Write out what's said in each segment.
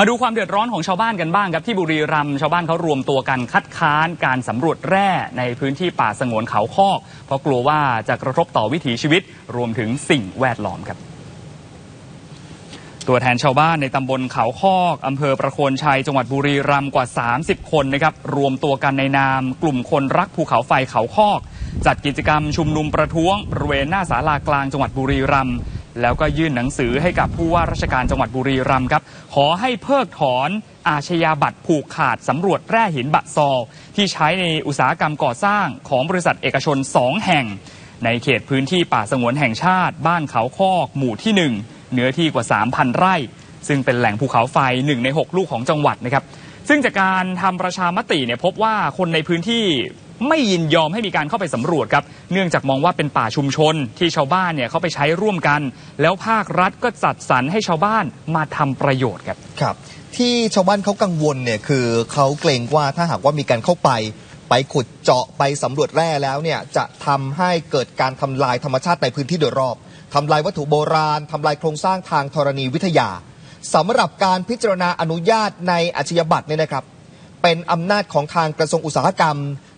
มาดูความเดือดร้อนของชาวบ้านกันบ้างครับที่บุรีรัมย์ชาวบ้านเขารวมตัวกันคัดค้านการสำรวจแร่ในพื้นที่ป่าสงวนเขาคอกเพราะกลัวว่าจะกระทบต่อวิถีชีวิตรวมถึงสิ่งแวดล้อมครับ ตัวแทนชาวบ้านในตำบลเขาคอกอำเภอประโคนชัยจังหวัดบุรีรัมย์กว่า 30 คนนะครับรวมตัวกันในนาม กลุ่มคนรักภูเขาไฟเขาคอก จัดกิจกรรมชุมนุมประท้วงบริเวณหน้าศาลากลางจังหวัดบุรีรัมย์ แล้วก็ยื่นหนังสือให้กับผู้ว่าราชการจังหวัดบุรีรัมย์ครับ ขอให้เพิกถอนอาชญาบัตรผูกขาดสำรวจแร่หินบะซอลที่ใช้ในอุตสาหกรรมก่อสร้างของบริษัทเอกชน2แห่ง ในเขตพื้นที่ป่าสงวนแห่งชาติ บ้านเขาคอกหมู่ที่1เนื้อที่กว่า 3,000 ไร่ ซึ่งเป็นแหล่งภูเขาไฟ1ใน 6 ลูกของจังหวัดนะครับซึ่งจากการทำประชามติเนี่ยพบว่าคนในพื้นที่ ไม่ยินยอมให้มีการเข้าไปสำรวจครับ เนื่องจากมองว่าเป็นป่าชุมชนที่ชาวบ้านเนี่ยเขาไปใช้ร่วมกัน แล้วภาครัฐก็จัดสรรให้ชาวบ้านมาทำประโยชน์ครับ ครับ ที่ชาวบ้านเขากังวลเนี่ยคือเขาเกรงว่าถ้าหากว่ามีการเข้าไป ไปขุดเจาะไปสำรวจแร่แล้วเนี่ยจะทำให้เกิดการทำลายธรรมชาติในพื้นที่โดยรอบทำลายวัตถุโบราณทำลายโครงสร้างทางธรณีวิทยาสำหรับการพิจารณาอนุญาตในอาชญาบัตรเนี่ยนะครับ เป็นอำนาจของทางกระทรวงอุตสาหกรรม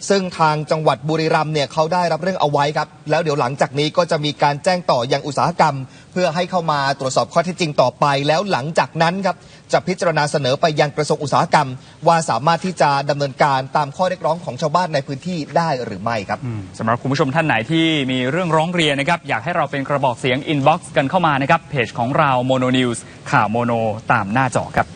ซึ่งทางจังหวัดบุรีรัมย์เนี่ยเขาได้รับเรื่องเอาไว้ครับ แล้วเดี๋ยวหลังจากนี้ก็จะมีการแจ้งต่อยังอุตสาหกรรม เพื่อให้เข้ามาตรวจสอบข้อเท็จจริงต่อไป แล้วหลังจากนั้นครับจะพิจารณาเสนอไปยังกระทรวงอุตสาหกรรม ว่าสามารถที่จะดำเนินการตามข้อเรียกร้องของชาวบ้านในพื้นที่ได้หรือไม่ครับสำหรับคุณผู้ชมท่านไหนที่มีเรื่องร้องเรียนนะครับอยากให้เราเป็นกระบอกเสียงอินบ็อกซ์กันเข้ามานะครับเพจของเราโมโนนิวส์ข่าวโมโนตามหน้าจอครับ